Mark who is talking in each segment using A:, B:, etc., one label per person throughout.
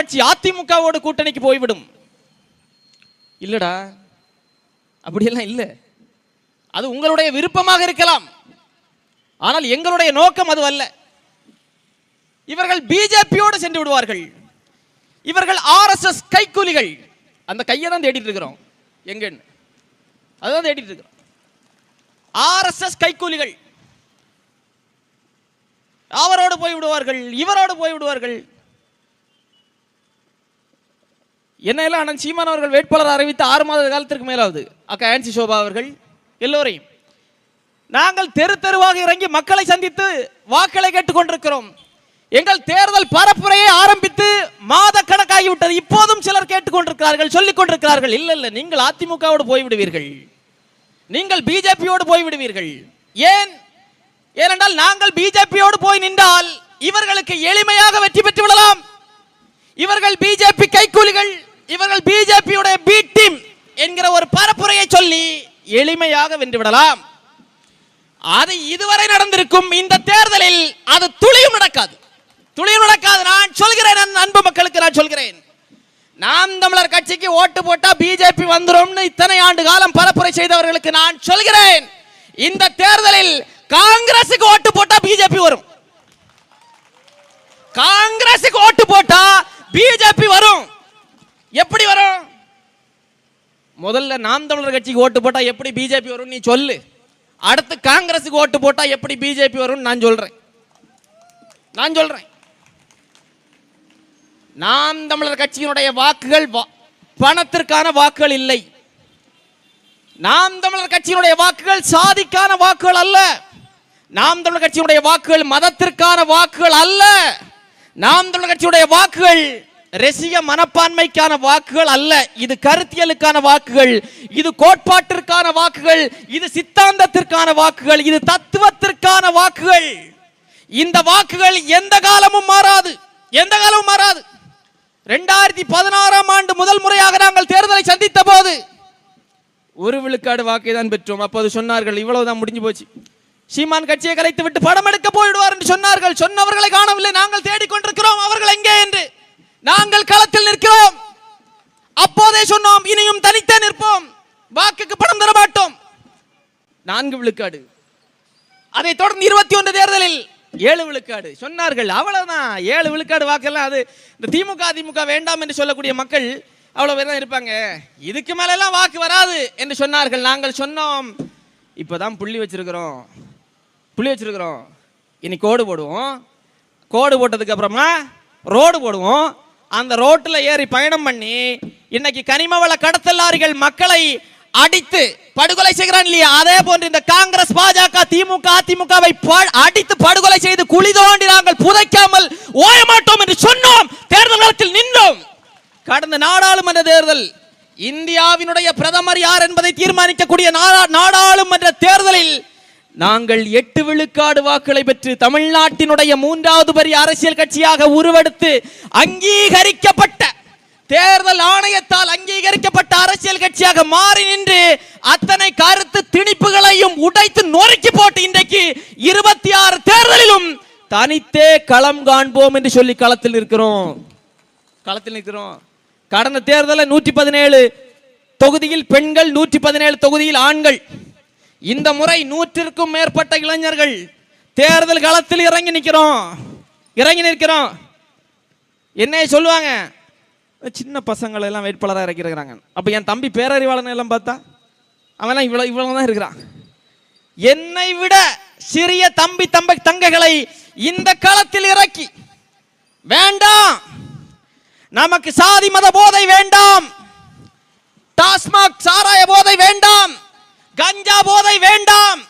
A: கட்சி அதிமுகவோட கூட்டணிக்கு போய்விடும். இல்லடா. அப்படியெல்லாம் இல்லை. அது உங்களுடைய விருப்பமாக இருக்கலாம். ஆனால் எங்களுடைய நோக்கம் அது அல்ல. இவர்கள் பிஜேபியோடு சென்று விடுவார்கள். இவர்கள் ஆர்எஸ்எஸ் கைக்கூலிகள். அந்த கையை தான் தேடிட்டு இருக்கிறோம். எங்கன்னு அதுதான் தேடிட்டு இருக்கிறோம். ஆர்எஸ்எஸ் கைக்கூலிகள். அவரோடு போய் விடுவார்கள் இவரோடு போய் விடுவார்கள் என்ன எல்லாம் அண்ணன் சீமான் அவர்கள் வேட்பாளர் அறிவித்த ஆறு மாத காலத்திற்கு மேலாவது. அக்கா ஆன்சி சோபா அவர்கள் எல்லோரையும். நாங்கள் தெரு தெருவாக இறங்கி மக்களை சந்தித்து வாக்களை கேட்டுக்கொண்டிருக்கிறோம். எங்கள் தேர்தல் பரப்புரையை ஆரம்பித்து மாத கணக்காகிவிட்டது. இப்போதும் சிலர் கேட்டுக்கொண்டிருக்கிறார்கள் சொல்லிக் கொண்டிருக்கிறார்கள். இல்லை இல்லை நீங்கள் அதிமுகவோடு போய்விடுவீர்கள். நீங்கள் பிஜேபியோடு போய்விடுவீர்கள். ஏன்? ஏனென்றால் நாங்கள் பிஜேபியோடு போய் நின்றால் இவர்களுக்கு எளிமையாக வெற்றி பெற்று விடலாம் இவர்கள் பிஜேபி கைக்கூலிகள் இவர்கள் பிஜேபியுடைய பி டீம் என்கிற ஒரு பரப்புரையை சொல்லி எளிமையாக வென்றுவிடலாம். அது இதுவரை நடந்திருக்கும் இந்த தேர்தலில் அது துளியும் நடக்காது. துளியும் நடக்காது. நான் சொல்கிறேன் என் அன்பு மக்களுக்கு நான் சொல்கிறேன். நாம் தமிழர் கட்சிக்கு ஓட்டு போட்டா பிஜேபி வந்துடும் இத்தனை ஆண்டு காலம் பரப்புரை செய்தவர்களுக்கு நான் சொல்கிறேன். இந்த தேர்தலில் காங்கிரசுக்கு ஓட்டு போட்டா பிஜேபி வரும். காங்கிரசுக்கு ஓட்டு போட்டா பிஜேபி வரும். எப்படி வரும்? முதல்ல நாம் தமிழர் கட்சிக்கு ஓட்டு போட்டா எப்படி பிஜேபி வரும் நீ சொல்லு. அடுத்து காங்கிரஸுக்கு ஓட்டு போட்டா எப்படி பிஜேபி வரும் நான் சொல்றேன். நான் சொல்றேன். நாம் தமிழர் கட்சியினுடைய வாக்குகள் பணத்திற்கான வாக்குகள் இல்லை. நாம் தமிழர் கட்சியினுடைய வாக்குகள் சாதிக்கான வாக்குகள் அல்ல. நாம் தமிழர் கட்சியினுடைய வாக்குகள் மதத்திற்கான வாக்குகள் அல்ல. நாம் தமிழர் கட்சியுடைய வாக்குகள் ரசிக மனப்பான்மைக்கான வாக்குகள் அல்ல. இது கருத்தியலுக்கான வாக்குகள் இது கோட்பாட்டிற்கான வாக்குகள் இது சித்தாந்தத்திற்கான வாக்குகள் இது தத்துவத்திற்கான வாக்குகள். இந்த வாக்குகள் எந்த காலமும் மாறாது. எந்த காலமும் மாறாது. ரெண்டாயிரத்தி பதினாறாம் ஆண்டு முதல் முறையாக நாங்கள் தேர்தலை சந்தித்த போது ஒரு விழுக்காடு வாக்கை தான் பெற்றோம். அப்போது சொன்னார்கள் இவ்வளவுதான் முடிஞ்சு போச்சு. சீமான் கட்சியை கலைத்து விட்டு படம் எடுக்க போயிடுவார் என்று சொன்னார்கள். சொன்னவர்களை காணவில்லை. நாங்கள் தேடிக்கொண்டிருக்கிறோம். அவர்கள் எங்கே என்று. நாங்கள் களத்தில் நிற்கிறோம். அப்போதே சொன்னோம் இனியும் தனித்தே நிற்போம். வாக்குக்கு பணம் தர மாட்டோம். நான்கு விழுக்காடு. அதை தொடர்ந்து இருபத்தி ஒன்று தேர்தலில் ஏழு விழுக்காடு. சொன்னார்கள் அவ்வளவுதான். ஏழு விழுக்காடு வாக்கெல்லாம் அது இந்த திமுக அதிமுக வேண்டாம் என்று சொல்லக்கூடிய மக்கள் அவ்வளவு பேர் தான் இருப்பாங்க. இதுக்கு மேல எல்லாம் வாக்கு வராது என்று சொன்னார்கள். நாங்கள் சொன்னோம் இப்பதான் புள்ளி வச்சிருக்கிறோம். புள்ளி வச்சிருக்கிறோம். இனி கோடு போடுவோம். கோடு போட்டதுக்கு அப்புறமா ரோடு போடுவோம். அந்த ரோட்டில் ஏறி பயணம் பண்ணி இன்னைக்கு கனிம வள கடத்தல் லாரிகள் மக்களை அடித்து படுகொலை செய்கிறான் இல்லையா? அதே போன்று இந்த காங்கிரஸ் பாஜக திமுக அதிமுகவை ப- அடித்து படுகொலை செய்து குழி தோண்டி நாங்கள் புதைக்காமல் ஓய மாட்டோம் என்று சொன்னோம். தேர்தல் காலத்தில் நின்றோம். கடந்த நாடாளுமன்ற தேர்தல் இந்தியாவினுடைய பிரதமர் யார் என்பதை தீர்மானிக்கக்கூடிய நாடா- நாடாளுமன்ற தேர்தலில் நாங்கள் எட்டு விழுக்காடு வாக்குகளை பெற்று தமிழ்நாட்டினுடைய மூன்றாவது பெரிய அரசியல் கட்சியாக உருவெடுத்து அங்கீகரிக்கப்பட்ட தேர்தல் ஆணையத்தால் அங்கீகரிக்கப்பட்ட அரசியல் கட்சியாக மாறி நின்று அத்தனை கருத்து திணிப்புகளையும் உடைத்து நொறுக்கி போட்டு இன்றைக்கு இருபத்தி ஆறு தேர்தலிலும் தனித்தே களம் காண்போம் என்று சொல்லி களத்தில் இருக்கிறோம் களத்தில் நிற்கிறோம். கடந்த தேர்தலில் நூற்றி பதினேழு தொகுதியில் பெண்கள் நூற்றி பதினேழு தொகுதியில் ஆண்கள். இந்த முறை நூற்றிற்கும் மேற்பட்ட இளைஞர்கள் தேர்தல் காலத்தில் இறங்கி நிற்கிறோம். இறங்கி நிற்கிறோம். என்ன சொல்லுவாங்க சின்ன பசங்களை எல்லாம் வேட்பாளராக இறக்கிருக்கிறாங்க அப்போ என் தம்பி பேரறிவாளன் எல்லாம் பார்த்தா அவன்லாம் இவ்வளோ இவ்வளோ தான் இருக்கிறான். என்னை விட சிறிய தம்பி தம்ப தங்கைகளை இந்த களத்தில் இறக்கி வேண்டாம். நமக்கு சாதி மத போதை வேண்டாம். டாஸ்மாக் சாராய போதை வேண்டாம் கஞ்சா போதை வேண்டாம்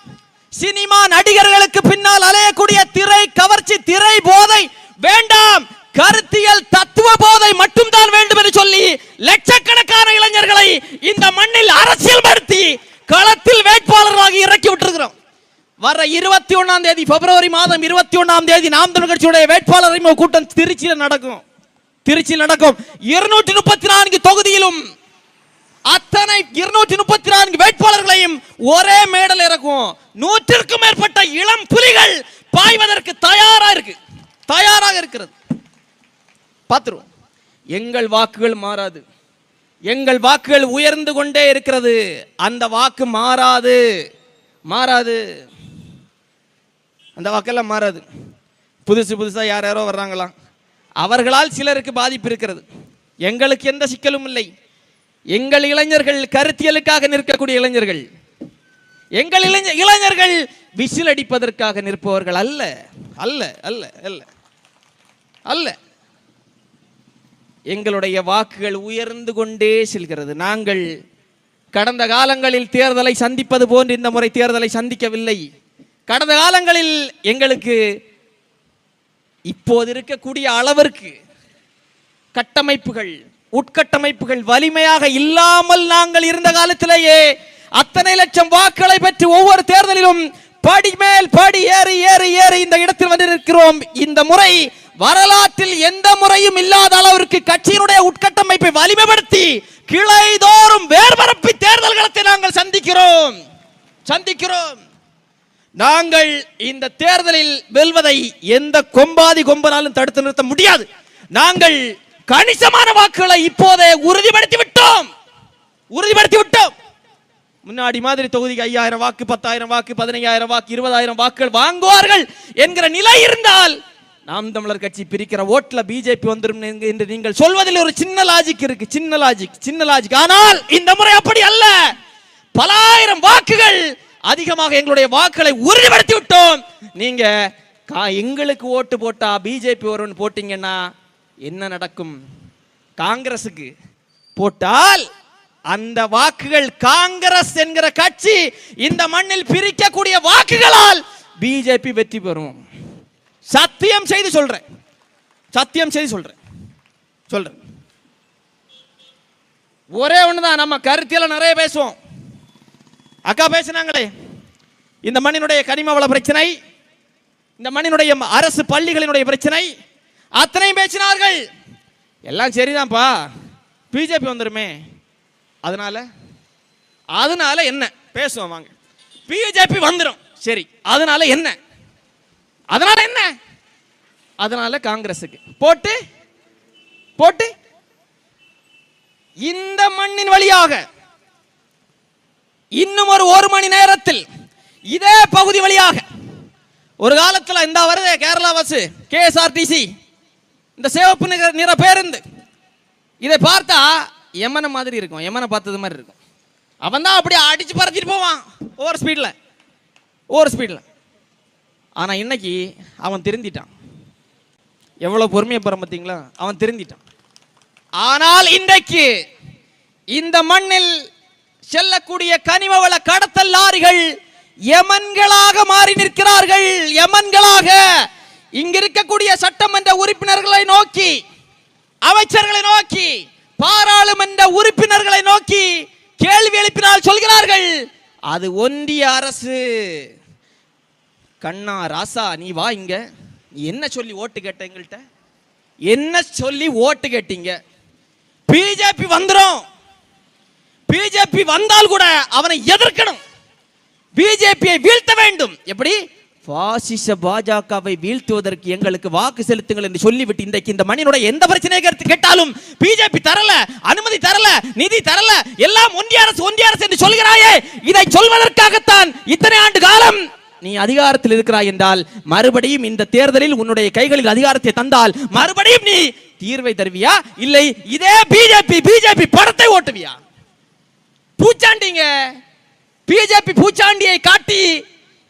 A: சினிமா நடிகர்களுக்கு பின்னால் அலையக்கூடிய திரை கவர்ச்சி திரை போதை வேண்டாம். கருத்தியல் தத்துவ போதை மட்டும்தான் வேண்டும் என்று சொல்லி லட்சக்கணக்கான இளைஞர்களை இந்த மண்ணில் அரசியல் படுத்தி களத்தில் வேட்பாளர்களாக இறக்கி விட்டிருக்கிறோம். வர இருபத்தி ஒன்னாம் தேதி பிப்ரவரி மாதம் இருபத்தி ஒன்னாம் தேதி நாம் தமிழ் கட்சியுடைய வேட்பாளர் கூட்டம் திருச்சியில் நடக்கும். திருச்சியில் நடக்கும். இருநூற்றி முப்பத்தி நான்கு தொகுதியிலும் அத்தனை இருநூற்றி முப்பத்தி நான்கு வேட்பாளர்களையும் ஒரே மேடல் இறக்கும். நூற்றிற்கும் மேற்பட்ட இளம் புலிகள் பாய்வதற்கு தயாரா இருக்கு. தயாராக இருக்கிறது. பார்த்துருவோம். எங்கள் வாக்குகள் மாறாது. எங்கள் வாக்குகள் உயர்ந்து கொண்டே இருக்கிறது. அந்த வாக்கு மாறாது. மாறாது. அந்த வாக்கெல்லாம் மாறாது. புதுசு புதுசாக யார் யாரோ வர்றாங்களாம். அவர்களால் சிலருக்கு பாதிப்பு இருக்கிறது. எங்களுக்கு எந்த சிக்கலும் இல்லை. எங்கள் இளைஞர்கள் கருத்தியலுக்காக நிற்கக்கூடிய இளைஞர்கள். எங்கள் இளைஞ இளைஞர்கள் விசில் அடிப்பதற்காக நிற்பவர்கள் அல்ல. அல்ல அல்ல அல்ல. அல்ல. எங்களுடைய வாக்குகள் உயர்ந்து கொண்டே செல்கிறது. நாங்கள் கடந்த காலங்களில் தேர்தலை சந்திப்பது போன்று இந்த முறை தேர்தலை சந்திக்கவில்லை. கடந்த காலங்களில் எங்களுக்கு இப்போது இருக்கக்கூடிய அளவிற்கு கட்டமைப்புகள் உட்கட்டமைப்புகள் வலிமையாக இல்லாமல் நாங்கள் இருந்த காலத்திலேயே அத்தனை லட்சம் வாக்குகளை பெற்று ஒவ்வொரு தேர்தலிலும் படி மேல் படி ஏறி ஏறி ஏறி இந்த இடத்தில் வந்து இந்த முறை வரலாற்றில் எந்த முறையும் இல்லாத அளவிற்கு கட்சியினுடைய உட்கட்டமைப்பை வலிமைப்படுத்தி கிளைதோறும் வேர்பரப்பி தேர்தல் களத்தை நாங்கள் சந்திக்கிறோம். சந்திக்கிறோம். நாங்கள் இந்த தேர்தலில் வெல்வதை எந்த கொம்பாதி கொம்பனாலும் தடுத்து நிறுத்த முடியாது. நாங்கள் கணிசமான வாக்குகளை இப்போதே உறுதிப்படுத்தி விட்டோம். உறுதிப்படுத்தி விட்டோம். முன்னாடி மாதிரி தொகுதிக்கு ஐயாயிரம் வாக்கு பத்தாயிரம் வாக்கு பதினையாயிரம் வாக்கு இருபதாயிரம் வாக்குகள் வாங்குவார்கள் என்கிற நிலை இருந்தால் நாம் தமிழர் கட்சி பிரிக்கிற ஓட்டில் பிஜேபி வந்துடும் என்று நீங்கள் சொல்வதில் ஒரு சின்ன லாஜிக் இருக்கு. சின்ன லாஜிக் சின்ன லாஜிக் ஆனால் இந்த முறை அப்படி அல்ல. பல ஆயிரம் வாக்குகள் அதிகமாக எங்களுடைய வாக்குகளை உறுதிப்படுத்தி விட்டோம். நீங்க கா- எங்களுக்கு ஓட்டு போட்டா பிஜேபி வரும்னு போட்டீங்கன்னா என்ன நடக்கும்? காங்கிரசுக்கு போட்டால் அந்த வாக்குகள் காங்கிரஸ் என்கிற கட்சி இந்த மண்ணில் பிரிக்கக்கூடிய வாக்குகளால் பிஜேபி வெற்றி பெறும். சத்தியம் செய்து சொல்றேன். சத்தியம் செய்து சொல்றேன். சொல்றேன். ஒரே ஒண்ணுதான் நம்ம கருத்தியல நிறைய பேசுவோம். அக்கா பேசினாங்களே இந்த மண்ணினுடைய கனிம வள பிரச்சனை இந்த மண்ணினுடைய அரசு பள்ளிகளினுடைய பிரச்சனை அத்தனையும் பேசினார்கள். எல்லாம் சரிதான்ப்பா பிஜேபி வந்துருமே. அதனால? அதனால என்ன? பேசுவோம் வாங்க. பிஜேபி வந்துடும் சரி அதனால என்ன? அதனால என்ன? அதனால காங்கிரஸுக்கு. போட்டு? போட்டு? இந்த மண்ணின் வழியாக இன்னும் ஒரு ஒரு மணி நேரத்தில் இதே பகுதி வழியாக ஒரு காலத்தில் இந்த வருது கேரளா பஸ் கேஎஸ்ஆர்டிசி இந்த சிவப்பு நிற நிற பேருந்து. இதை பார்த்தா எமனை மாதிரி இருக்கும். எமனை பார்த்தது மாதிரி இருக்கும். அவன் தான் அப்படியே அடித்து பறத்திட்டு போவான். ஓவர் ஸ்பீடில் ஓவர் ஸ்பீடில் ஆனால் இன்னைக்கு அவன் திருந்திட்டான். எவ்வளோ பொறுமையை பெற பார்த்தீங்களா அவன் திருந்திட்டான். ஆனால் இன்றைக்கு இந்த மண்ணில் செல்லக்கூடிய கனிம வள கடத்தல் லாரிகள் யமன்களாக மாறி நிற்கிறார்கள். யமன்களாக இங்க இருக்கக்கூடிய சட்டமன்ற உறுப்பினர்களை நோக்கி அமைச்சர்களை நோக்கி பாராளுமன்ற உறுப்பினர்களை நோக்கி கேள்வி எழுப்பினால் சொல்கிறார்கள் அது ஒன்றிய அரசு. கண்ணா ராசா நீ வா இங்க. நீ என்ன சொல்லி ஓட்டு கேட்ட எங்கள்கிட்ட என்ன சொல்லி ஓட்டு கேட்டீங்க? பிஜேபி வந்துடும் பிஜேபி வந்தால் கூட அவனை எதிர்க்கணும். பிஜேபியை வீழ்த்த வேண்டும். எப்படி? பாசிச பாஜகவை வீழ்த்துவதற்கு எங்களுக்கு வாக்கு செலுத்துங்கள் என்று சொல்லிவிட்டு இன்றைக்கு இந்த மண்ணினுடைய எந்த பிரச்சனையை கருத்து கேட்டாலும் பிஜேபி தரல அனுமதி தரல நிதி தரல எல்லாம் ஒன்றிய அரசு ஒன்றிய அரசு என்று சொல்கிறாயே. இதை சொல்வதற்காகத்தான் இத்தனை ஆண்டு காலம் நீ அதிகாரத்தில் இருக்கிறாய் என்றால் மறுபடியும் இந்த தேர்தலில் உன்னுடைய கைகளில் அதிகாரத்தை தந்தால் மறுபடியும் நீ தீர்வை தருவியா? இல்லை இதே பிஜேபி பிஜேபி படத்தை ஓட்டுவியா? பூச்சாண்டிங்க. பிஜேபி பூச்சாண்டியை காட்டி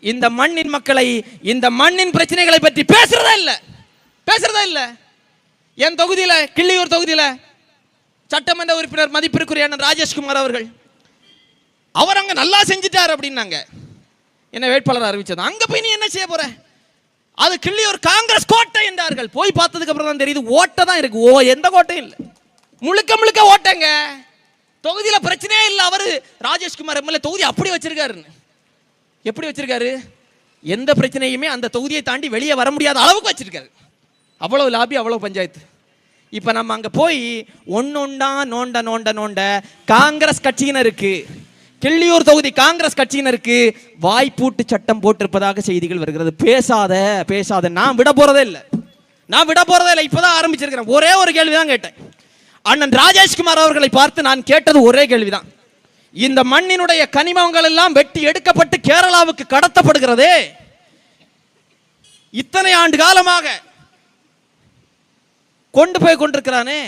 A: இந்த மண்ணின் மக்களை இந்த மண்ணின் பிரச்சனைகளை பற்றி பேசுறதா இல்ல. பேசுறதா இல்ல. என் தொகுதியில கிள்ளியூர் தொகுதியில சட்டமன்ற உறுப்பினர் மதிப்பிற்குரிய அண்ணன் ராஜேஷ்குமார் அவர்கள் அவர் அங்க நல்லா செஞ்சிட்டார் அப்படின்னாங்க. என்ன வேட்பாளர் அறிவிச்சது. அங்க போய் நீ என்ன செய்ய போற? அது கிள்ளியூர் காங்கிரஸ் கோட்டை என்றார்கள். போய் பார்த்ததுக்கு அப்புறம் தான் தெரியுது ஓட்டை தான் இருக்கு. ஓ எந்த கோட்டையும் இல்லை. முழுக்க முழுக்க ஓட்டங்க. தொகுதியில பிரச்சனையே இல்லை. அவரு ராஜேஷ்குமார் எம்எல்ஏ தொகுதி அப்படி வச்சிருக்காருன்னு. எப்படி வச்சிருக்காரு? எந்த பிரச்சனையுமே அந்த தொகுதியை தாண்டி வெளியே வர முடியாத அளவுக்கு வச்சிருக்காரு. அவ்வளவு லாபி அவ்வளவு பஞ்சாயத்து. இப்ப நம்ம அங்க போய் ஒன்னொண்டா நோண்ட நோண்ட நோண்ட காங்கிரஸ் கட்சியினருக்கு கிள்ளியூர் தொகுதி காங்கிரஸ் கட்சியினருக்கு வாய்ப்பூட்டு சட்டம் போட்டிருப்பதாக செய்திகள் வருகிறது. பேசாத பேசாத. நான் விட போறதே இல்லை. நான் விட போறதே இல்லை. இப்பதான் ஆரம்பிச்சிருக்கிறேன். ஒரே ஒரு கேள்வி தான் கேட்டேன். அண்ணன் ராஜேஷ்குமார் அவர்களை பார்த்து நான் கேட்டது ஒரே கேள்விதான். இந்த மண்ணினுடைய கனிமங்கள் எல்லாம் வெட்டி எடுக்கப்பட்டு கேரளாவுக்கு கடத்தப்படுகிறதே. இத்தனை ஆண்டு காலமாக கொண்டு போய் கொண்டிருக்கிறானே.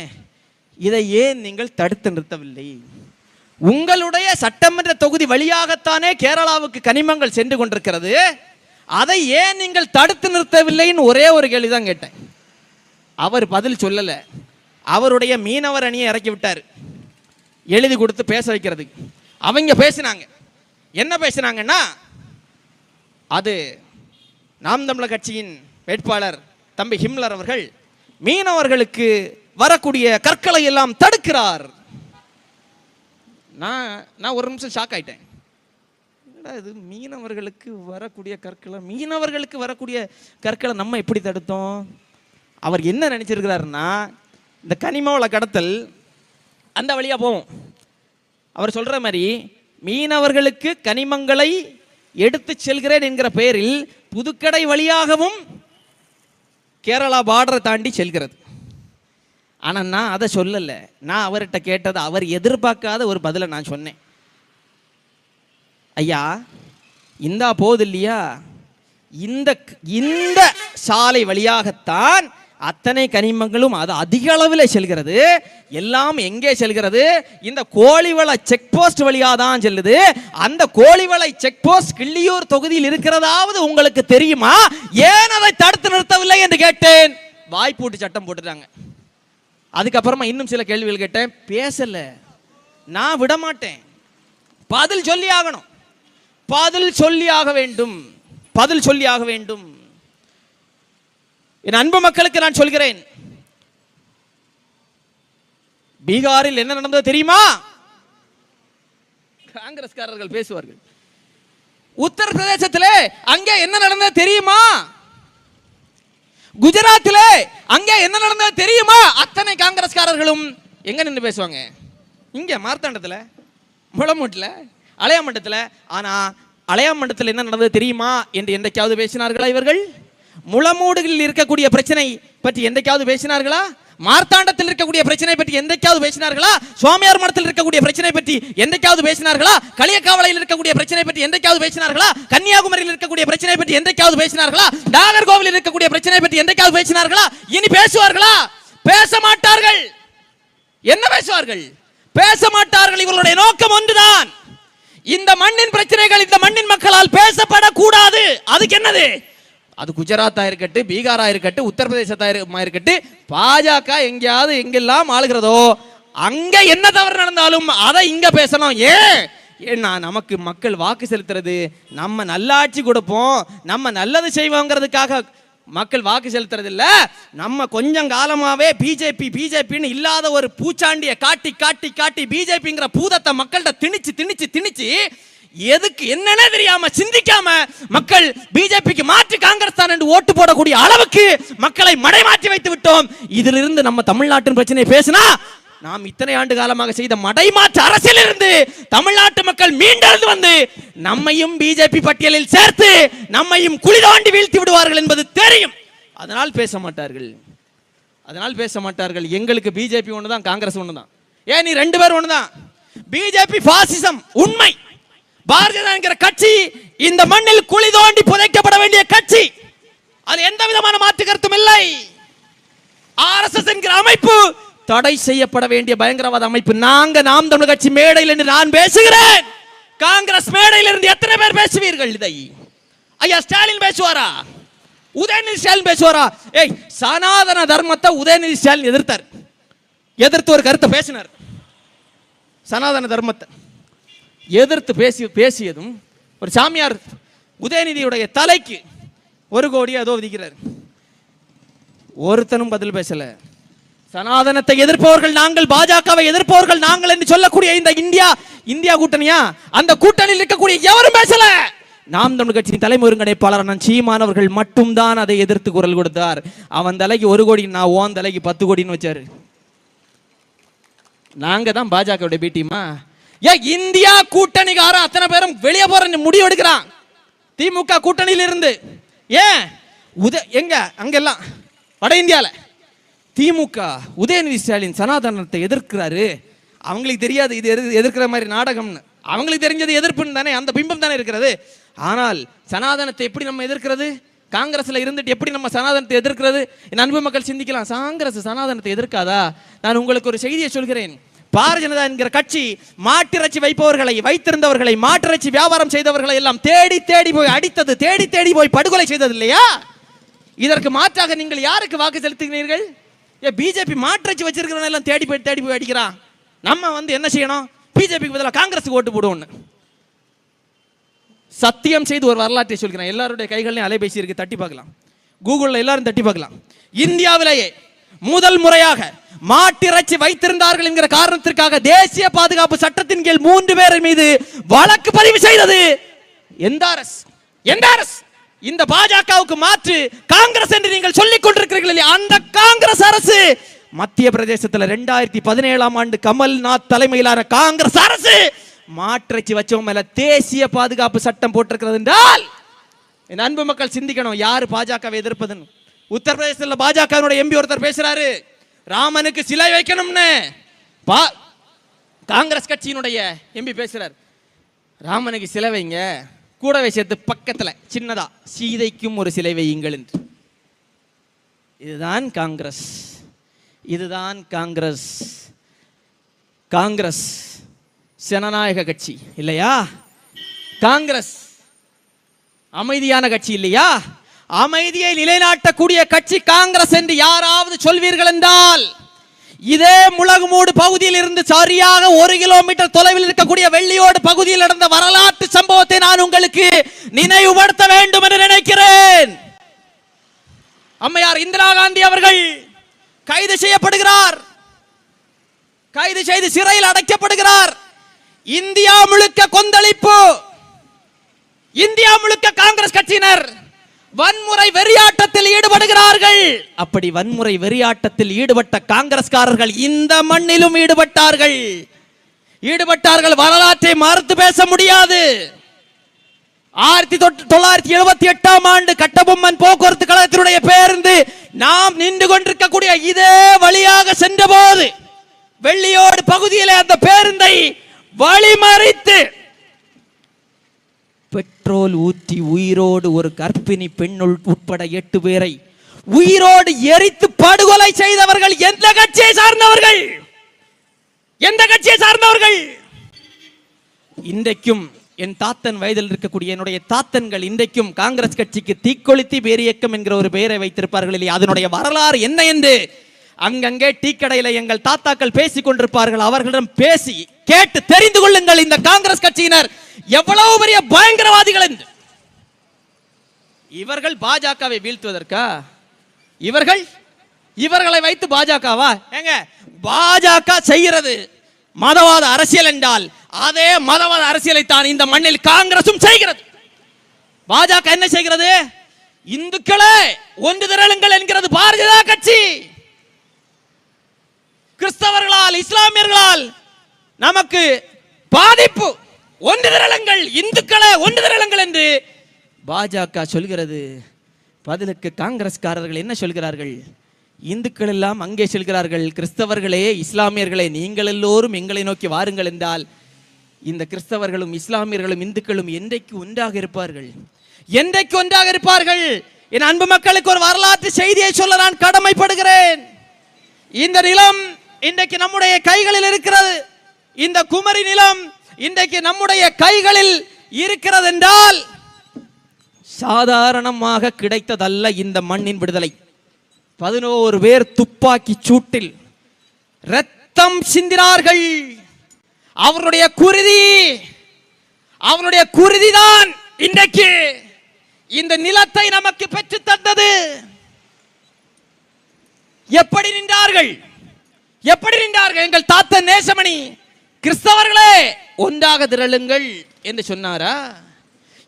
A: இதை ஏன் நீங்கள் தடுத்து நிறுத்தவில்லை? உங்களுடைய சட்டமன்ற தொகுதி வழியாகத்தானே கேரளாவுக்கு கனிமங்கள் சென்று கொண்டிருக்கிறது. அதை ஏன் நீங்கள் தடுத்து நிறுத்தவில்லைன்னு ஒரே ஒரு கேள்விதான் கேட்டேன். அவர் பதில் சொல்லல. அவருடைய மீனவர் அணியை இறக்கி விட்டார். எழுதி கொடுத்து பேச வைக்கிறதுக்கு. அவங்க பேசினாங்க. என்ன பேசினாங்கன்னா அது நாம் தமிழர் கட்சியின் வேட்பாளர் தம்பி ஹிம்லர் அவர்கள் மீனவர்களுக்கு வரக்கூடிய கற்களை எல்லாம் தடுக்கிறார். நான் நான் ஒரு நிமிஷம் ஷாக் ஆயிட்டேன். என்னடா இது? மீனவர்களுக்கு வரக்கூடிய கற்களை மீனவர்களுக்கு வரக்கூடிய கற்களை நம்ம எப்படி தடுத்தோம்? அவர் என்ன நினைச்சிருக்கிறாருன்னா இந்த கனிமவள கடத்தல் அந்த வழியா போவோம். அவர் சொல்கிற மாதிரி மீனவர்களுக்கு கனிமங்களை எடுத்து செல்கிறேன் என்கிற பெயரில் புதுக்கடை வழியாகவும் கேரளா பார்டரை தாண்டி செல்கிறது. ஆனால் நான் அதை சொல்லலை. நான் அவர்கிட்ட கேட்டது அவர் எதிர்பார்க்காத ஒரு பதிலை நான் சொன்னேன். ஐயா இந்தா போது இல்லையா? இந்த இந்த சாலை வழியாகத்தான் அத்தனை கனிமங்களும் அது அதிக அளவில் செல்கிறது. எல்லாம் எங்கே செல்கிறது? இந்த கோழிவள செக் போஸ்ட் வழியாக தான் செல்லுது. அந்த கோழிவளை செக் போஸ்ட் கிள்ளியூர் தொகுதியில் இருக்கிறதாவது உங்களுக்கு தெரியுமா? ஏன் அதை தடுத்து நிறுத்தவில்லை என்று கேட்டேன். வாய்ப்பூட்டு சட்டம் போட்டுட்டாங்க. அதுக்கப்புறமா இன்னும் சில கேள்விகள் கேட்டேன். பேசலை. நான் விட மாட்டேன் பதில் சொல்லி ஆகணும். பதில் சொல்லி ஆக வேண்டும். பதில் சொல்லி ஆக வேண்டும். என் அன்பு மக்களுக்கு நான் சொல்கிறேன். பீகாரில் என்ன நடந்தது தெரியுமா? காங்கிரஸ்காரர்கள் பேசுவார்கள். உத்தரப்பிரதேசத்திலே அங்கே என்ன நடந்தது தெரியுமா? குஜராத்திலே அங்கே என்ன நடந்தது தெரியுமா? அத்தனை காங்கிரஸ்காரர்களும் எங்க நின்று பேசுவாங்க? இங்க மார்த்தாண்டத்துல முளமூட்டில் அலையாமண்டத்தில். ஆனா அலையாமண்டத்தில் என்ன நடந்தது தெரியுமா? என்று என்றைக்காவது பேசினார்களா இவர்கள்? முளமூடுகளில் இருக்கக்கூடிய பிரச்சனை பற்றி எந்தைக்காவது பேசினார்களா? மார்த்தாண்டத்தில் இருக்கக்கூடிய பிரச்சனை பற்றி எந்தைக்காவது பேசினார்களா? சுவாமியார் மடத்தில் இருக்கக்கூடிய பிரச்சனை பற்றி எந்தைக்காவது பேசினார்களா? களியக்காவலையில் இருக்கக்கூடிய பிரச்சனை பற்றி எந்தைக்காவது பேசினார்களா? கன்னியாகுமரியில் இருக்கக்கூடிய பிரச்சனை பற்றி எந்தைக்காவது பேசினார்களா? நாகர்கோவிலில் இருக்கக்கூடிய பிரச்சனை பற்றி எந்தைக்காவது பேசினார்களா? இனி பேசுவார்களா? பேச மாட்டார்கள். என்ன பேசுவார்கள்? பேச மாட்டார்கள். இவர்களுடைய நோக்கம் ஒன்றுதான். இந்த மண்ணின் பிரச்சனைகள் இந்த மண்ணின் மக்களால் பேசப்படக்கூடாது. அதுக்கு என்னது? அது குஜராத்தா இருக்கட்டும் பீகாரா இருக்கட்டும் உத்தரப்பிரதேசத்தா இருக்கட்டும் பாஜக எங்கேயாவது எங்கெல்லாம் ஆளுகிறதோ அங்க என்ன தவறு நடந்தாலும் அதை இங்க பேசணும். ஏன் ஏன்னா நமக்கு மக்கள் வாக்கு செலுத்துறது நம்ம நல்லாட்சி கொடுப்போம் நம்ம நல்லது செய்வோங்கிறதுக்காக மக்கள் வாக்கு செலுத்துறது இல்ல நம்ம கொஞ்சம் காலமாவே பிஜேபி பிஜேபின்னு இல்லாத ஒரு பூச்சாண்டிய காட்டி காட்டி காட்டி பிஜேபிங்கிற பூதத்தை மக்கள்கிட்ட திணிச்சு திணிச்சு திணிச்சு எதுக்கு என்னன்னே தெரியாம சிந்திக்காம மக்கள் பிஜேபிக்கு மாற்றி காங்கிரஸ் தான் என்று ஓட்டு போடக்கூடிய அளவுக்கு மக்களை மடைமாற்றி வைத்து விட்டோம். இதிலிருந்து நம்ம தமிழ்நாட்டின் பிரச்சனை பேசினா நாம் இத்தனை ஆண்டு காலமாக செய்த மடைமாற்று அரசியலிருந்து தமிழ்நாட்டு மக்கள் மீண்டெழுந்து வந்து நம்மையும் பிஜேபி பட்டியலில் சேர்த்து நம்மையும் குளிதோண்டி வீழ்த்தி விடுவார்கள் என்பது தெரியும். அதனால் பேச மாட்டார்கள். அதனால் பேச மாட்டார்கள். எங்களுக்கு பிஜேபி ஒன்று தான் காங்கிரஸ் ஒன்று தான் ஏன் நீ ரெண்டு பேரும் ஒன்று தான் பிஜேபி பாசிசம் உண்மை. பாரதிய என்கிற கட்சி இந்த மண்ணில் குழி தோண்டி புதைக்கப்பட வேண்டிய கட்சி. அது எந்த விதமான மாற்று கருத்தும் இல்லை. ஆர்எஸ்எஸ் என்கிற அமைப்பு தடை செய்யப்பட வேண்டிய பயங்கரவாத அமைப்பு. நாங்க நாம் தமிழ் கட்சி மேடையில் என்று நான் பேசுகிறேன். காங்கிரஸ் மேடையில் இருந்து எத்தனை பேர் பேசுவீர்கள் இதை? ஐயா ஸ்டாலின் பேசுவாரா? உதயநிதி ஸ்டாலின் பேசுவாரா? ஏய் சனாதன தர்மத்தை உதயநிதி ஸ்டாலின் எதிர்த்தார். எதிர்த்து ஒரு கருத்தை பேசினார். சனாதன தர்மத்தை. எதிர்த்து பேசி பேசியதும் ஒரு சாமியார் உதயநிதியுடைய தலைக்கு ஒரு கோடி அதோ விதிக்கிறார். ஒருத்தனும் பதில் பேசல. சனாதனத்தை எதிர்ப்பவர்கள் நாங்கள் பாஜகவை எதிர்ப்பவர்கள் நாங்கள் என்று சொல்லக்கூடிய இந்த இந்தியா இந்தியா கூட்டணியா? அந்த கூட்டணியில் இருக்கக்கூடிய எவரும் பேசல. நாம் தமிழ் கட்சியின் தலைமை ஒருங்கிணைப்பாளர் நான் சீமானவர்கள் மட்டும்தான் அதை எதிர்த்து குரல் கொடுத்தார். அவன் தலைக்கு ஒரு கோடி நான் ஓன் தலைக்கு பத்து கோடின்னு வச்சாரு. நாங்க தான் பாஜகவுடைய பி டீமா ஏன் இந்தியா கூட்டணிக்கார அத்தனை பேரும் வெளியே போற முடிவு எடுக்கிறான். திமுக கூட்டணியில இருந்து ஏன்? உத எங்க? அங்கெல்லாம். வட இந்தியால. திமுக உதயநிதி ஸ்டாலின் சனாதனத்தை எதிர்க்கிறாரு. அவங்களுக்கு தெரியாது இது எது எதிர்க்கிற மாதிரி நாடகம்னு. அவங்களுக்கு தெரிஞ்சது எதிர்ப்புன்னு தானே அந்த பிம்பம் தானே இருக்கிறது. ஆனால் சனாதனத்தை எப்படி நம்ம எதிர்க்கிறது? காங்கிரஸில் இருந்துட்டு எப்படி நம்ம சனாதனத்தை எதிர்க்கிறது? என் அன்பு மக்கள் சிந்திக்கலாம். காங்கிரஸ் சனாதனத்தை எதிர்க்காதா? நான் உங்களுக்கு ஒரு செய்தியை சொல்கிறேன். பாரதிய ஜனதா என்கிற கட்சி மாட்டிறைச்சி வைப்பவர்களை வைத்திருந்தவர்களை மாட்டிறைச்சி வியாபாரம் செய்தவர்களை எல்லாம் தேடி தேடி போய் அடித்தது தேடி தேடி போய் படுகொலை செய்தது இல்லையா? இதற்கு மாற்றாக நீங்கள் யாருக்கு வாக்கு செலுத்துகிறீர்கள்? ஏ பிஜேபி மாற்றச்சி வச்சிருக்கிறவன் எல்லாம் தேடி போய் தேடி போய் அடிக்கிறான் நம்ம வந்து என்ன செய்யணும்? பிஜேபிக்கு பதிலாக காங்கிரஸுக்கு ஓட்டு போடுவோம்னு. சத்தியம் செய்து ஒரு வரலாற்றை சொல்கிறேன். எல்லாருடைய கைகளையும் அலைபேசி இருக்கு தட்டி பார்க்கலாம். கூகுளில் எல்லாரும் தட்டி பார்க்கலாம். இந்தியாவிலேயே முதல் முறையாக மாட்டிறைச்சி வைத்திருந்தார்கள் என்கிற காரணத்திற்காக தேசிய பாதுகாப்பு சட்டத்தின் கீழ் மூன்று பேர் மீது வழக்கு பதிவு செய்தது எந்த அரசு? எந்த அரசு? இந்த பாஜகவுக்கு மாற்று காங்கிரஸ் என்று நீங்கள் சொல்லிக் கொண்டிருக்கிறீர்கள் அந்த காங்கிரஸ் அரசு! மத்திய பிரதேசத்துல ரெண்டாயிரத்தி பதினேழாம் ஆண்டு கமல்நாத் தலைமையிலான காங்கிரஸ் அரசு மாற்றிறைச்சி வச்சவங்க மேல தேசிய பாதுகாப்பு சட்டம் போட்டிருக்கிறது என்றால் என் அன்பு மக்கள் சிந்திக்கணும் யார் பாஜகவை எதிர்ப்பதுன்னு? உத்தரப்பிரதேசத்தில் பாஜகவினுடைய எம்பி ஒருத்தர் பேசுறாரு ராமனுக்கு சிலை வைக்கணும்னு. பா காங்கிரஸ் கட்சியினுடைய எம்பி பேசுறார் ராமனுக்கு சிலை வைங்க கூடவே சேர்த்து பக்கத்துல சின்னதா சீதைக்கும் ஒரு சிலை வையுங்கள் என்று. இதுதான் காங்கிரஸ். இதுதான் காங்கிரஸ். காங்கிரஸ் ஜனநாயக கட்சி இல்லையா? காங்கிரஸ் அமைதியான கட்சி இல்லையா? அமைதியை நிலைநாட்டக்கூடிய கட்சி காங்கிரஸ் என்று யாராவது சொல்வீர்கள் என்றால் இதே முழகுமூடு பகுதியில் இருந்து சரியாக ஒரு கிலோமீட்டர் தொலைவில் இருக்கக்கூடிய வெள்ளியோடு பகுதியில் நடந்த வரலாற்று சம்பவத்தை நான் உங்களுக்கு நினைவுபடுத்த வேண்டும் என்று நினைக்கிறேன். அம்மையார் இந்திரா காந்தி அவர்கள் கைது செய்யப்படுகிறார். கைது செய்து சிறையில் அடைக்கப்படுகிறார். இந்தியா முழுக்க கொந்தளிப்பு. இந்தியா முழுக்க காங்கிரஸ் கட்சியினர் வன்முறை வெறியாட்டத்தில் ஈடுபடுகிறார்கள். அப்படி வன்முறை வெறியாட்டத்தில் ஈடுபட்ட காங்கிரஸ்காரர்கள் இந்த மண்ணிலும் ஈடுபட்டார்கள். ஈடுபட்டார்கள் வரலாற்றை மறுத்து பேச முடியாது. ஆயிரத்தி தொள்ளாயிரத்தி எழுபத்தி எட்டாம் ஆண்டு கட்டபொம்மன் போக்குவரத்து கழகத்தினுடைய பேருந்து நாம் நின்று கொண்டிருக்கக்கூடிய இதே வழியாக சென்றபோது வெள்ளியோடு பகுதியிலே அந்த பேருந்தை வழிமறித்து பெட்ரோல் ஊற்றி உயிரோடு ஒரு கர்ப்பிணி பெண்ணுள் உட்பட எட்டு பேரை உயிரோடு எரித்து படுகொலை செய்தவர்கள் எந்த கட்சியை சார்ந்தவர்கள்? எந்த கட்சியை சார்ந்தவர்கள்? இன்றைக்கும் என் தாத்தன் வயதில் இருக்கக்கூடிய என்னுடைய தாத்தன்கள் இன்றைக்கும் காங்கிரஸ் கட்சிக்கு தீக்கொளுத்தி பேரியக்கம் என்கிற ஒரு பெயரை வைத்திருப்பார்கள் இல்லையா? அதனுடைய வரலாறு என்ன என்று அங்கங்கே டீ கடையில எங்கள் தாத்தாக்கள் பேசிக் கொண்டிருப்பார்கள். அவர்களிடம் பேசி கேட்டு தெரிந்து கொள்ளுங்கள் இந்த காங்கிரஸ் கட்சியினர். எவ்வளவு பெரிய பயங்கரவாதிகள் என்று. இவர்கள் பாஜகவை வீழ்த்துவதற்கா? இவர்கள் இவர்களை வைத்து பாஜகவா? ஏங்க பாஜக செய்கிறது மதவாத அரசியல் என்றால் அதே மதவாத அரசியலை தான் இந்த மண்ணில் காங்கிரசும் செய்கிறது. பாஜக என்ன செய்கிறது? இந்துக்களே ஒன்று திரளுங்கள் என்கிறது பாரதிய ஜனதா கட்சி. கிறிஸ்தவர்களால் இஸ்லாமியர்களால் நமக்கு பாதிப்பு. ஒன்று திரளுங்கள் இந்துக்களே ஒன்று திரளுங்கள் என்று பாஜக சொல்கிறது. பதிலுக்கு காங்கிரஸ்காரர்கள் என்ன சொல்கிறார்கள்? இந்துக்கள் எல்லாம் அங்கே செல்கிறார்கள். கிறிஸ்தவர்களே இஸ்லாமியர்களே நீங்கள் எல்லோரும் எங்களை நோக்கி வாருங்கள் என்றால் இந்த கிறிஸ்தவர்களும் இஸ்லாமியர்களும் இந்துக்களும் என்றைக்கு ஒன்றாக இருப்பார்கள்? என்றைக்கு ஒன்றாக இருப்பார்கள்? என் அன்பு மக்களுக்கு ஒரு வரலாற்று செய்தியை சொல்ல நான் கடமைப்படுகிறேன். இந்த நிலம் இன்றைக்கு நம்முடைய கைகளில் இருக்கிறது. இந்த குமரி நிலம் இன்றைக்கு நம்முடைய கைகளில் இருக்கிறது என்றால் சாதாரணமாக கிடைத்ததல்ல இந்த மண்ணின் விடுதலை. பதினோரு பேர் துப்பாக்கி சூட்டில் ரத்தம் சிந்தினார்கள். அவருடைய குருதி அவருடைய குருதிதான் இன்றைக்கு இந்த நிலத்தை நமக்கு பெற்று தந்தது. எப்படி நின்றார்கள்? எப்படி நின்றார்கள்? எங்கள் தாத்த நேசமணி கிறிஸ்தவர்களே ஒன்றாக திரளுங்கள் என்று சொன்னாரா?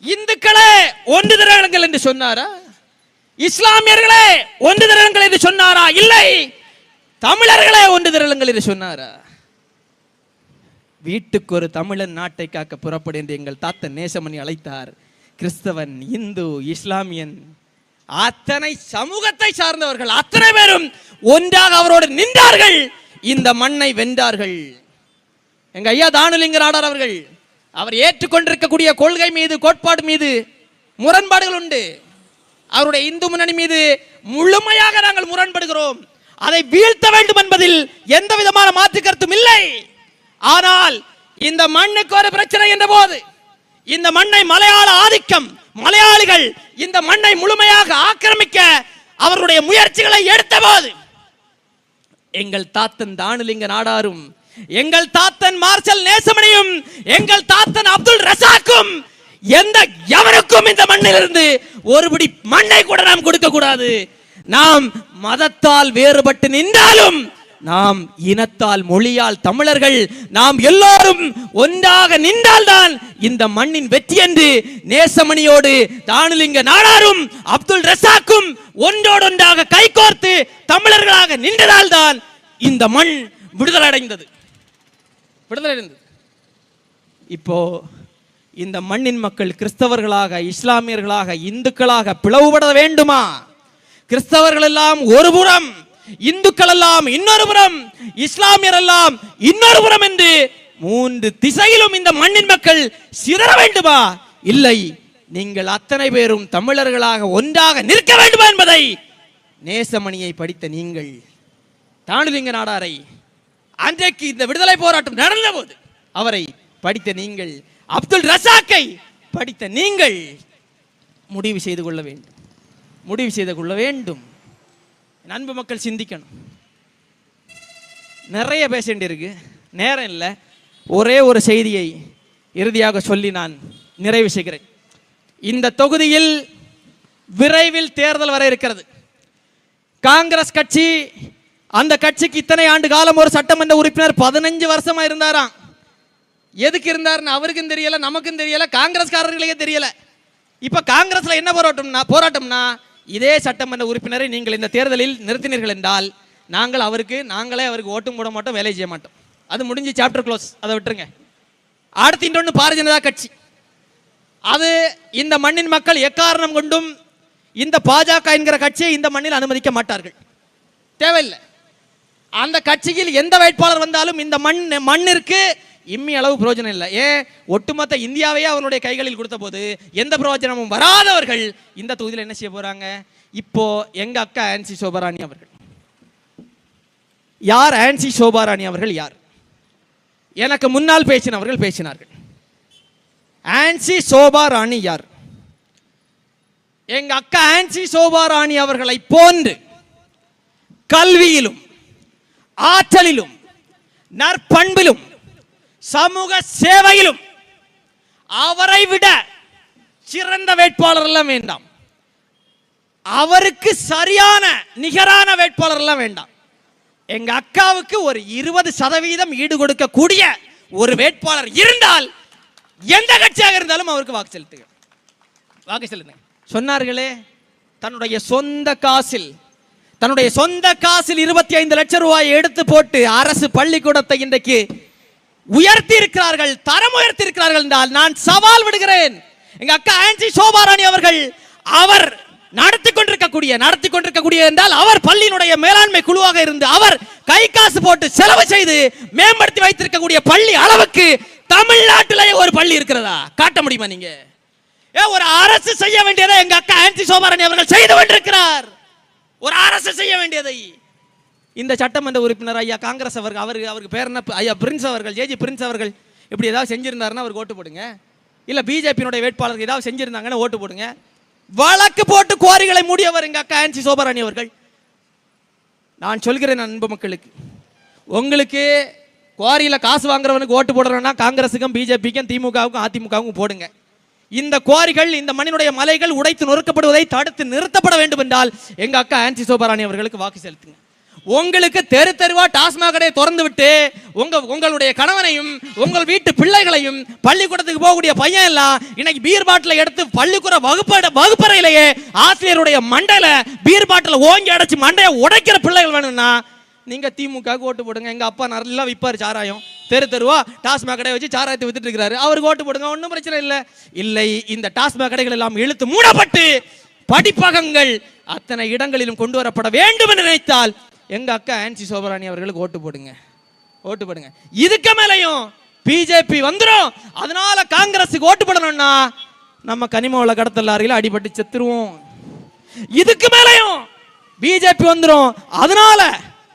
A: இந்துக்களே ஒன்று திரளுங்கள் என்று சொன்னாரா? இஸ்லாமியர்களே ஒன்று திரளுங்கள் என்று சொன்னாரா? இல்லை. தமிழர்களே ஒன்று திரளுங்கள் என்று சொன்னாரா? வீட்டுக்கு ஒரு தமிழன் நாட்டை காக்க புறப்படு என்று எங்கள் தாத்தன் நேசமணி அழைத்தார். கிறிஸ்தவன் இந்து இஸ்லாமியன். அத்தனை சமூகத்தை சார்ந்தவர்கள் அத்தனை பேரும் ஒன்றாக அவரோடு நின்றார்கள். இந்த மண்ணை வென்றார்கள். எங்க ஐயா தானுலிங்க நாடார் அவர்கள் அவர் ஏற்றுக்கொண்டிருக்கக்கூடிய கொள்கை மீது கோட்பாடு மீது முரண்பாடுகள் உண்டு. அவருடைய இந்து முன்னணி மீது முழுமையாக நாங்கள் முரண்படுகிறோம். அதை வீழ்த்த வேண்டும் என்பதில் எந்த விதமான மாற்று கருத்தும் இல்லை. ஆனால் இந்த மண்ணுக்கு ஒரு பிரச்சனை என்ற போது இந்த மண்ணை மலையாள ஆதிக்கம் மலையாளிகள் இந்த மண்ணை முழுமையாக ஆக்கிரமிக்க அவருடைய முயற்சிகளை எடுத்த போது எங்கள் தாத்தன் தானுலிங்க நாடாரும் எங்கள் தாத்தன் மார்ஷல் நேசமணியும் எங்கள் தாத்தன் அப்துல் ரசாக்கும் எந்த எவருக்கும் இந்த மண்ணிலிருந்து ஒருபடி மண்ணை கூட நாம் கொடுக்க கூடாது. நாம் மதத்தால் வேறுபட்டு நின்றாலும் நாம் இனத்தால் மொழியால் தமிழர்கள் நாம் எல்லோரும் ஒன்றாக நின்றால்தான் இந்த மண்ணின் வெற்றி என்று நேசமணியோடு தானுலிங்க நாடாரும் அப்துல் ரசாக்கும் ஒன்றோடொன்றாக கைகோர்த்து தமிழர்களாக நின்றதால்தான் இந்த மண் விடுதலடைந்தது விடுதலை அடைந்தது இப்போ இந்த மண்ணின் மக்கள் கிறிஸ்தவர்களாக இஸ்லாமியர்களாக இந்துக்களாக பிளவுபட வேண்டுமா? கிறிஸ்தவர்கள் எல்லாம் ஒரு புறம் இந்துக்கள் எல்லாம் இன்னொரு புறம் இஸ்லாமியர் எல்லாம் இன்னொரு புறம் என்று மூன்று திசையிலும் இந்த மண்ணின் மக்கள் சிதற வேண்டுமா? இல்லை நீங்கள் அத்தனை பேரும் தமிழர்களாக ஒன்றாக நிற்க வேண்டுமா என்பதை நேசமணியை படித்த நீங்கள் தானுலிங்க நாடாரை அன்றைக்கு இந்த விடுதலை போராட்டம் நடந்த போது அவரை படித்த நீங்கள் அப்துல் ரசாக்கை படித்த நீங்கள் முடிவு செய்து கொள்ள வேண்டும். முடிவு செய்து கொள்ள வேண்டும். நண்பு அன்பு மக்கள் சிந்திக்கணும். நிறைய பேச வேண்டியிருக்கு நேரம் இல்லை. ஒரே ஒரு செய்தியை இறுதியாக சொல்லி நான் நிறைவு செய்கிறேன். இந்த தொகுதியில் விரைவில் தேர்தல் வர இருக்கிறது. காங்கிரஸ் கட்சி அந்த கட்சிக்கு இத்தனை ஆண்டு காலம் ஒரு சட்டமன்ற உறுப்பினர் பதினஞ்சு வருஷமா இருந்தாராம். எதுக்கு இருந்தாருன்னு அவருக்கும் தெரியல நமக்கும் தெரியல காங்கிரஸ்காரர்களுக்கே தெரியல. இப்ப காங்கிரஸ்ல என்ன போராட்டம்னா போராட்டம்னா இதே சட்டமன்ற உறுப்பினரை நீங்கள் இந்த தேர்தலில் நிறுத்தினீர்கள் என்றால் நாங்கள் அவருக்கு நாங்களே அவருக்கு ஓட்டும் போட மாட்டோம் வேலை செய்ய மாட்டோம். அது முடிஞ்சு சாப்டர் க்ளோஸ் அதை விட்டுருங்க. அடுத்து இன்னொன்று பாரதிய ஜனதா கட்சி. அது இந்த மண்ணின் மக்கள் எக்காரணம் கொண்டும் இந்த பாஜக என்கிற கட்சியை இந்த மண்ணில் அனுமதிக்க மாட்டார்கள். தேவையில்லை. அந்த கட்சியில் எந்த வேட்பாளர் வந்தாலும் இந்த மண் மண்ணிற்கு இம்மி அளவு பிரயோஜனம் இல்லை. ஏன் ஒட்டுமொத்த இந்தியாவையே அவருடைய கைகளில் கொடுத்த போது எந்த பிரயோஜனமும் வராதவர்கள் இந்த தொகுதியில் என்ன செய்ய போறாங்க? இப்போ எங்க அக்கா ஆன்சி சோபாராணி அவர்கள். யார் ஆன்சி சோபாராணி அவர்கள்? யார்? எனக்கு முன்னால் பேசினவர்கள் பேசினார்கள். ஆன்சி சோபா ராணி யார்? எங்க அக்கா ஆன்சி சோபா ராணி அவர்களை போன்று கல்வியிலும் ஆற்றலிலும் நற்பண்பிலும் சமூக சேவையிலும் அவரை விட சிறந்த வேட்பாளர் எல்லாம் வேண்டாம். அவருக்கு சரியான நிகரான வேட்பாளர் எல்லாம் வேண்டாம். எங்க அக்காவுக்கு ஒரு இருபது சதவீதம் ஈடு கொடுக்கக்கூடிய ஒரு வேட்பாளர் இருந்தால் எந்த கட்சியாக இருந்தாலும் அவருக்கு வாக்கு செலுத்துங்க வாக்கு செலுத்துங்க. சொன்னார்களே தன்னுடைய சொந்த காசில் தன்னுடைய சொந்த காசில் இருபத்தி ஐந்து லட்சம் ரூபாயை எடுத்து போட்டு அரசு பள்ளிக்கூடத்தை இன்றைக்கு உயர்த்தி இருக்கிறார்கள் தரம் உயர்த்தி இருக்கிறார்கள் என்றால் நான் சவால் விடுகிறேன். எங்க அக்கா ஆன்சி சோபாராணி அவர்கள் அவர் நடத்தி கொண்டிருக்கக்கூடிய நடத்தி கொண்டிருக்கக்கூடிய என்றால் அவர் பள்ளியினுடைய மேலாண்மை குழுவாக இருந்து அவர் கை காசு போட்டு செலவு செய்து மேம்படுத்தி வைத்திருக்கக்கூடிய பள்ளி அளவுக்கு தமிழ்நாட்டிலேயே ஒரு பள்ளி இருக்கிறதா? காட்ட முடியுமா நீங்க? ஏன் ஒரு அரசு செய்ய வேண்டியதை எங்க அக்கா ஆன்சி சோபாராணி அவர்கள் செய்து கொண்டிருக்கிறார். ஒரு அரசு செய்ய வேண்டியதை. இந்த சட்டமன்ற உறுப்பினர் ஐயா காங்கிரஸ் அவர்கள் அவருக்கு அவருக்கு பேர் என்ன? ஐயா பிரின்ஸ் அவர்கள் ஜேஜி பிரின்ஸ் அவர்கள் இப்படி ஏதாவது செஞ்சுருந்தாருன்னா அவருக்கு ஓட்டு போடுங்க. இல்லை பிஜேபியினுடைய வேட்பாளருக்கு ஏதாவது செஞ்சிருந்தாங்கன்னா ஓட்டு போடுங்க. வழக்கு போட்டு குவாரிகளை மூடியவர் எங்கள் அக்கா ஆன்சி சோபராணி அவர்கள். நான் சொல்கிறேன் அன்பு மக்களுக்கு. உங்களுக்கு குவாரியில் காசு வாங்குறவனுக்கு ஓட்டு போடுறோன்னா காங்கிரஸுக்கும் பிஜேபிக்கும் திமுகவுக்கும் அதிமுகவுக்கும் போடுங்க. இந்த குவாரிகள் இந்த மண்ணினுடைய மலைகள் உடைத்து நொறுக்கப்படுவதை தடுத்து நிறுத்தப்பட வேண்டும் என்றால் எங்க அக்கா ஆன்சி சோபராணி அவர்களுக்கு வாக்கு செலுத்துங்க. உங்களுக்கு தெரு தெருவா டாஸ்மாக் கடையை திறந்து விட்டு உங்க உங்களுடைய கணவனையும் உங்கள் வீட்டு பிள்ளைகளையும் பள்ளிக்கூடத்துக்கு போகக்கூடிய பையன் எல்லாம் இன்னைக்கு பீர் பாட்டில எடுத்து பள்ளிக்கூட வகுப்ப வகுப்பறையிலேயே ஆசிரியருடைய மண்டையில பீர் பாட்டில ஓங்கி அடைச்சு மண்டையை உடைக்கிற பிள்ளைகள் வேணும்னா நீங்க திமுக ஓட்டு போடுங்க. எங்க அப்பா நல்லா விற்பாரு சாராயம். தெரு தெருவா டாஸ்மாக் கடையை வச்சு சாராயத்தை வித்துட்டு இருக்கிறாரு. அவருக்கு ஓட்டு போடுங்க ஒன்றும் பிரச்சனை இல்லை. இல்லை இந்த டாஸ்மாக் கடைகள் எல்லாம் இழுத்து மூடப்பட்டு படிப்பகங்கள் அத்தனை இடங்களிலும் கொண்டு வரப்பட வேண்டும் என்று நினைத்தால் எங்க அக்கா ஆன்சி சோபராணி அவர்களுக்கு ஓட்டு போடுங்க. ஓட்டு போடுங்க. இதுக்கு மேலையும் பிஜேபி வந்துடும் அதனால காங்கிரஸுக்கு ஓட்டு போடணும்னா நம்ம கனிமவள கடத்தல் லாரியில் அடிபட்டு செத்துருவோம். இதுக்கு மேலையும் பிஜேபி வந்துடும் அதனால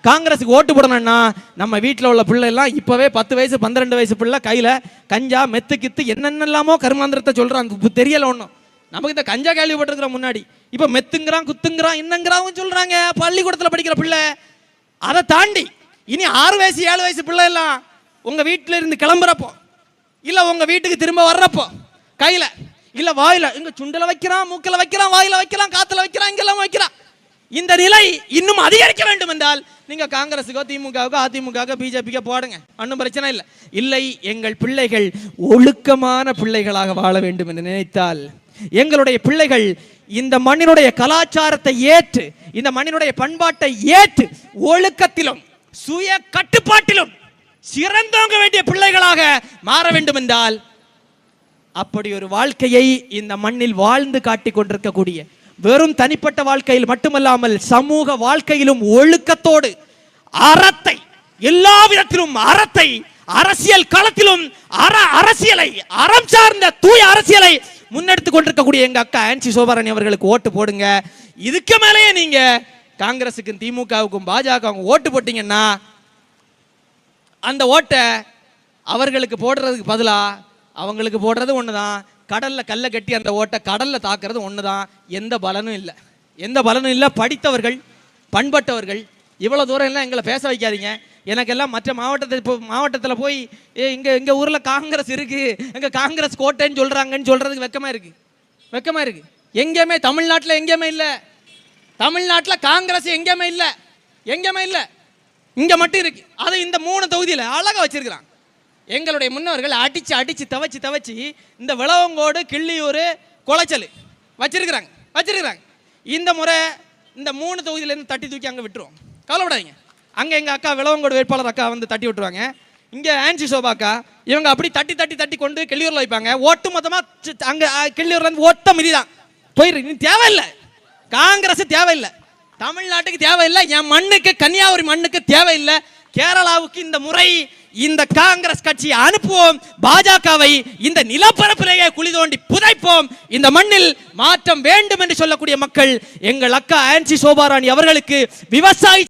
A: காங்கிரஸுக்கு ஓட்டு போடணும்னா நம்ம வீட்டில் உள்ள பிள்ளை எல்லாம் இப்போவே பத்து வயசு பன்னிரெண்டு வயசு பிள்ளை கையில் கஞ்சா மெத்து கித்து என்னென்னலாமோ கருமாந்திரத்தை சொல்கிறான் இது தெரியலை ஒன்றும் நமக்கு இந்த கஞ்சா கேள்விப்பட்டிருக்கிறோம் முன்னாடி. இப்போ மெத்துங்கிறான் குத்துங்கிறான் என்னங்கிறாவும் சொல்கிறாங்க பள்ளிக்கூடத்தில் படிக்கிற பிள்ளை. அதை தாண்டி இனி ஆறு வயசு ஏழு வயசு பிள்ளை எல்லாம் உங்கள் வீட்டில் இருந்து கிளம்புறப்போ இல்லை உங்கள் வீட்டுக்கு திரும்ப வர்றப்போ கையில் இல்லை வாயில இங்கே சுண்டில் வைக்கிறான் மூக்கில் வைக்கிறான் வாயில் வைக்கிறான் காற்றுல வைக்கிறான் இங்கெல்லாம் வைக்கிறான். இந்த நிலை இன்னும் அதிகரிக்க வேண்டும் என்றால் நீங்க காங்கிரஸுக்கோ திமுகவுக்கோ அதிமுகவுக்கோ பிஜேபிக்கோ போடுங்க. ஒன்றும் பிரச்சனை இல்லை. இல்லை எங்கள் பிள்ளைகள் ஒழுக்கமான பிள்ளைகளாக வாழ வேண்டும் என்று நினைத்தால் எங்களுடைய பிள்ளைகள் இந்த மண்ணினுடைய கலாச்சாரத்தை ஏற்று இந்த மண்ணினுடைய பண்பாட்டை ஏற்று ஒழுக்கத்திலும் சுய கட்டுப்பாட்டிலும் சிறந்தோங்க வேண்டிய பிள்ளைகளாக மாற வேண்டும் என்றால் அப்படி ஒரு வாழ்க்கையை இந்த மண்ணில் வாழ்ந்து காட்டிக் கொண்டிருக்கக்கூடிய வெறும் தனிப்பட்ட வாழ்க்கையில் மட்டுமல்லாமல் சமூக வாழ்க்கையிலும் ஒழுக்கத்தோடு அறத்தை எல்லா விதத்திலும் அறத்தை அரசியல் களத்திலும் அற அரசியலை அறம் சார்ந்த தூய அரசியலை முன்னெடுத்து கொண்டிருக்கக்கூடிய எங்க அக்கா ஆன்சி சோபாரணி அவர்களுக்கு ஓட்டு போடுங்க. இதுக்கு மேலேயே நீங்க காங்கிரஸுக்கும் திமுகவுக்கும் பாஜகவுக்கும் ஓட்டு போட்டீங்கன்னா அந்த ஓட்டை அவர்களுக்கு போடுறதுக்கு பதிலாக அவங்களுக்கு போடுறது ஒன்று தான் கடலில் கல்லை கட்டி அந்த ஓட்டை கடல்ல தாக்குறது ஒன்று தான் எந்த பலனும் இல்லை. எந்த பலனும் இல்லை. படித்தவர்கள் பண்பட்டவர்கள் இவ்வளோ தூரம் எல்லாம் எங்களை பேச வைக்காதீங்க. எனக்கெல்லாம் மற்ற மாவட்டத்தை இப்போ மாவட்டத்தில் போய் ஏ இங்கே எங்கள் ஊரில் காங்கிரஸ் இருக்குது எங்கள் காங்கிரஸ் கோட்டைன்னு சொல்கிறாங்கன்னு சொல்கிறதுக்கு வெக்கமாக இருக்குது வெக்கமாக இருக்குது எங்கேயுமே தமிழ்நாட்டில் எங்கேயுமே இல்லை. தமிழ்நாட்டில் காங்கிரஸ் எங்கேயுமே இல்லை. எங்கேயுமே இல்லை. இங்கே மட்டும் இருக்குது அதை இந்த மூணு தொகுதியில் அழகாக வச்சுருக்கிறான். எங்களுடைய முன்னோர்கள் அடித்து அடித்து தவச்சு தவச்சு இந்த விளவங்கோடு கிள்ளியூர் குளச்சல் வச்சிருக்கிறாங்க வச்சிருக்கிறாங்க. இந்த முறை இந்த மூணு தொகுதியிலேருந்து தட்டி தூக்கி அங்கே விட்டுருவோம். கவலைப்படாதீங்க. அங்கே எங்கள் அக்கா விளவங்கோடு வேட்பாளர் அக்கா வந்து தட்டி விட்டுருவாங்க. இங்கே ஆன்சி சோபா அக்கா இவங்க அப்படி தட்டி தட்டி தட்டி கொண்டு கிள்ளியூரில் வைப்பாங்க. ஒட்டு மொத்தமாக அங்கே கிள்ளியூர்லேருந்து ஒட்ட மிதி தான் ஒட்ட மிதிதான். போயிரு நீ தேவையில்லை. காங்கிரஸ் தேவையில்லை. தமிழ்நாட்டுக்கு தேவையில்லை. என் மண்ணுக்கு கன்னியாகுமரி மண்ணுக்கு தேவையில்லை. கேரளாவுக்கு இந்த முறை இந்த காங்கிரஸ் கட்சியை அனுப்புவோம். பாஜகவை இந்த நிலப்பரப்பிலேயே குழி தோண்டி புதைப்போம். இந்த மண்ணில் மாற்றம் வேண்டும் என்று சொல்லக்கூடிய மக்கள் எங்கள் அக்கா ஆன்சி சோபாராணி அவர்களுக்கு விவசாயி